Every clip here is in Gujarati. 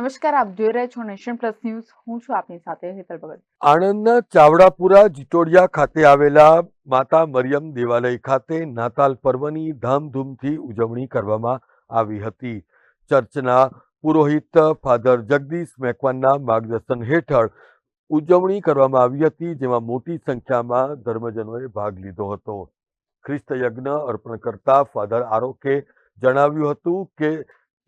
નમસ્કાર, આપ જોઈ રહ્યા છો નેશન પ્લસ ન્યૂઝ. હું છું આપની સાથે હેતલ ભગત. આણંદના ચાવડાપુરા જીટોડિયા ખાતે આવેલા માતા મરિયમ દેવાલય ખાતે નાતાલ પર્વની ધામધૂમથી ઉજવણી કરવામાં આવી હતી. ચર્ચના પુરોહિત ફાધર જગદીશ મેકવાનના માર્ગદર્શન હેઠળ ઉજવણી કરવામાં આવી હતી, જેમાં મોટી સંખ્યામાં ધર્મજનોએ ભાગ લીધો હતો. ખ્રિસ્ત યજ્ઞ અર્પણ કરતા ફાધર આરોકે જણાવ્યું હતું કે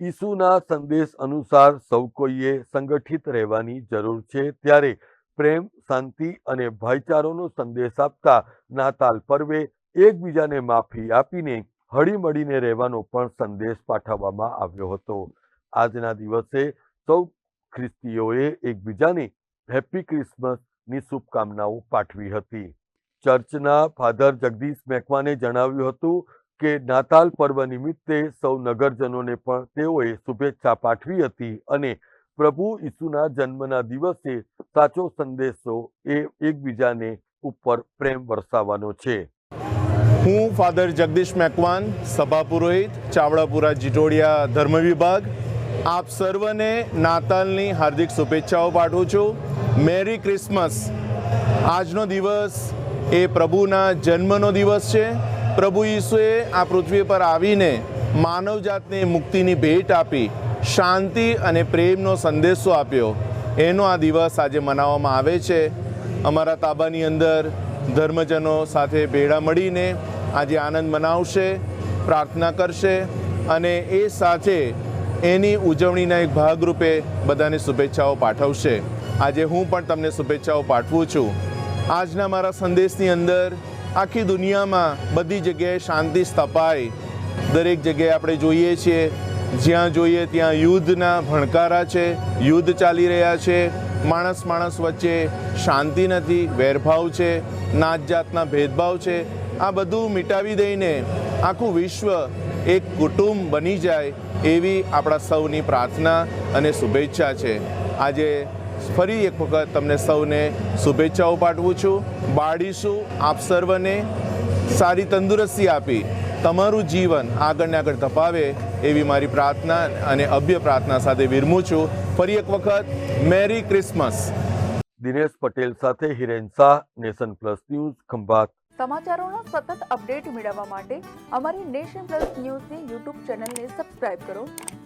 ઈસુના સંદેશ અનુસાર સૌ કોઈએ સંગઠિત રહેવાની જરૂર છે ત્યારે પ્રેમ, શાંતિ અને ભાઈચારોનો સંદેશ આપતા નાતાલ પર્વે એકબીજાને માફી આપીને હળીમળીને રહેવાનો પણ સંદેશ પાઠવવામાં આવ્યો હતો. આજના દિવસે સૌ ખ્રિસ્તીઓએ એકબીજાને હેપી ક્રિસમસની શુભકામનાઓ પાઠવી હતી. ચર્ચના ફાધર જગદીશ મેકવાને જણાવ્યું હતું કે નાતાલ પર્વ નિમિત્તે સૌ નગરજનોને પણ તેઓએ શુભેચ્છા પાઠવી હતી અને પ્રભુ ઈસુના જન્મના દિવસે સાચો સંદેશો એ એકબીજાને ઉપર પ્રેમ વરસાવવાનો છે. હું ફાધર જગદીશ મેકવાન, સભા પુરોહિત, ચાવડાપુરા જીટોડિયા ધર્મ વિભાગ. આપ સર્વને નાતાલની હાર્દિક શુભેચ્છાઓ પાઠવું છું. Merry Christmas. આજનો દિવસ એ પ્રભુના જન્મનો દિવસ છે. પ્રભુ ઈસુએ આ પૃથ્વી પર આવીને માનવજાતને મુક્તિની ભેટ આપી શાંતિ અને પ્રેમનો સંદેશો આપ્યો. એનો આ દિવસ આજે મનાવવામાં આવે છે. અમારા તાબાની અંદર ધર્મજનો સાથે ભેળા મળીને આજે આનંદ મનાવશે, પ્રાર્થના કરશે અને એ સાથે એની ઉજવણીના એક ભાગરૂપે બધાને શુભેચ્છાઓ પાઠવશે. આજે હું પણ તમને શુભેચ્છાઓ પાઠવું છું. આજના મારા સંદેશની અંદર આખી દુનિયામાં બધી જગ્યાએ શાંતિ સ્થપાય. દરેક જગ્યાએ આપણે જોઈએ છીએ, જ્યાં જોઈએ ત્યાં યુદ્ધના ભણકારા છે, યુદ્ધ ચાલી રહ્યા છે, માણસ માણસ વચ્ચે શાંતિ નથી, વેરભાવ છે, નાત જાતના ભેદભાવ છે. આ બધું મિટાવી દઈને આખું વિશ્વ એક કુટુંબ બની જાય એવી આપણા સૌની પ્રાર્થના અને શુભેચ્છા છે. આજે ફરી એક વખત તમને સૌને શુભેચ્છાઓ પાઠવું છું. બાળીશું આપ સર્વને સારી તંદુરસ્તી આપી. તમારું જીવન આગળ ને આગળ ધપાવે એવી મારી પ્રાર્થના અને અભ્ય પ્રાર્થના સાથે વિરમું છું. ફરી એક વખત મેરી ક્રિસમસ. દિનેશ પટેલ સાથે Hiren Shah nation plus news Khambhat. સમાચારોના સતત અપડેટ મેળવવા માટે અમારી નેશન પ્લસ ન્યૂઝની યુટ્યુબ ચેનલને સબસ્ક્રાઇબ કરો.